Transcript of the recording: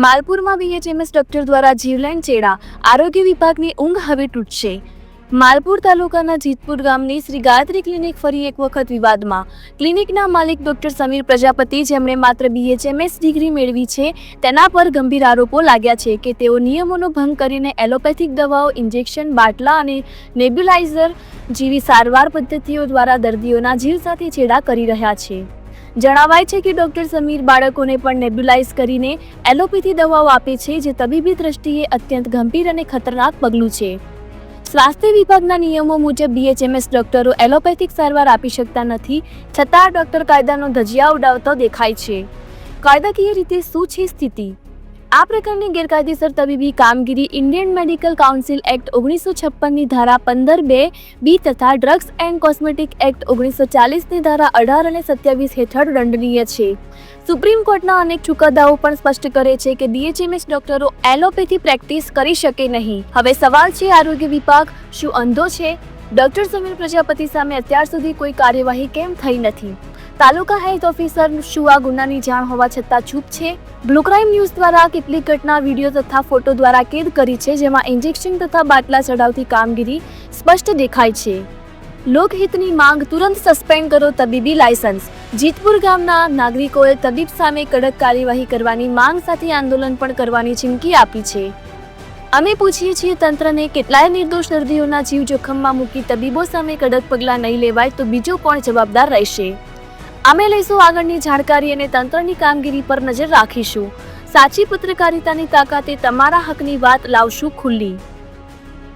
માલપુરમાં BHMS doctor દ્વારા જીવલેણ ચેડા આરોગ્ય વિભાગની ઊંઘ હવે તૂટશે. માલપુર તાલુકાના જીતપુર ગામની શ્રી ગાયત્રી ક્લિનિક ફરી એક વખત વિવાદમાં. ક્લિનિકના માલિક ડોક્ટર સમીર પ્રજાપતિ, જેમણે માત્ર બીએચએમએસ ડિગ્રી મેળવી છે, તેના પર ગંભીર આરોપો લાગ્યા છે કે તેઓ નિયમોનો ભંગ કરીને એલોપેથિક દવાઓ, ઇન્જેક્શન, બાટલા અને નેબ્યુલાઇઝર જેવી સારવાર પદ્ધતિઓ દ્વારા દર્દીઓના જીવ સાથે છેડા કરી રહ્યા છે. જણાવાય છે કે ડોક્ટર સમીર બાળકોને પણ નેબ્યુલાઇઝ કરીને એલોપેથી દવાઓ આપે છે, જે તબીબી દ્રષ્ટિએ અત્યંત ગંભીર અને ખતરનાક પગલું છે. સ્વાસ્થ્ય વિભાગના નિયમો મુજબ બીએચએમએસ ડોક્ટરો એલોપેથિક સારવાર આપી શકતા નથી, છતાં ડોક્ટર કાયદાનો ધજિયા ઉડાવતો દેખાય છે. કાયદાકીય રીતે શું છે સ્થિતિ? આ પ્રકારની ગેરકાયદેસર તબીબી કામગીરી ઇન્ડિયન મેડિકલ કાઉન્સિલ એક્ટ ઓગણીસો છપ્પનની ધારા પંદર બે બી તથા ડ્રગ્સ એન્ડ કોસ્મેટિક એક્ટ ઓગણીસો ચાલીસની ધારા અઢાર અને સત્યાવીસ હેઠળ દંડનીય છે. સુપ્રીમ કોર્ટના અનેક ચુકાદાઓ પણ સ્પષ્ટ કરે છે કે ડીએચએમએસ ડોક્ટરો એલોપેથી પ્રેક્ટિસ કરી શકે નહીં. હવે સવાલ છે, આરોગ્ય વિભાગ શું અંધો છે? ડોક્ટર સમીર પ્રજાપતિ સામે અત્યાર સુધી કોઈ કાર્યવાહી કેમ થઈ નથી? તાલુકા હેલ્થ ઓફિસર શું આ ગુનાની જાણ હોવા છતાં ચૂપ છે. બ્લુ ક્રાઇમ ન્યૂઝ દ્વારા કેટલીક ઘટના, વીડિયો તથા ફોટો દ્વારા કેદ કરી છે, જેમાં ઇન્જેક્શન તથા બાટલા ચડાવતી કામગીરી સ્પષ્ટ દેખાય છે. લોકહિતની માંગ તુરંત સસ્પેન્ડ કરો તબીબી લાયસન્સ. જીતપુર ગામના નાગરિકોએ તબીબ સામે કડક કાર્યવાહી કરવાની માંગ સાથે આંદોલન પણ કરવાની ચીમકી આપી છે. અમે પૂછીએ છીએ તંત્રને, કેટલાય નિર્દોષ દર્દીઓના જીવ જોખમમાં મૂકી તબીબો સામે કડક પગલાં નહીં લેવાય તો બીજો કોણ જવાબદાર રહેશે? અમે લઈશું આગળની જાણકારી અને તંત્રની કામગીરી પર નજર રાખીશું. સાચી પત્રકારિતાની તાકાતે તમારા હકની વાત લાવશું ખુલ્લી.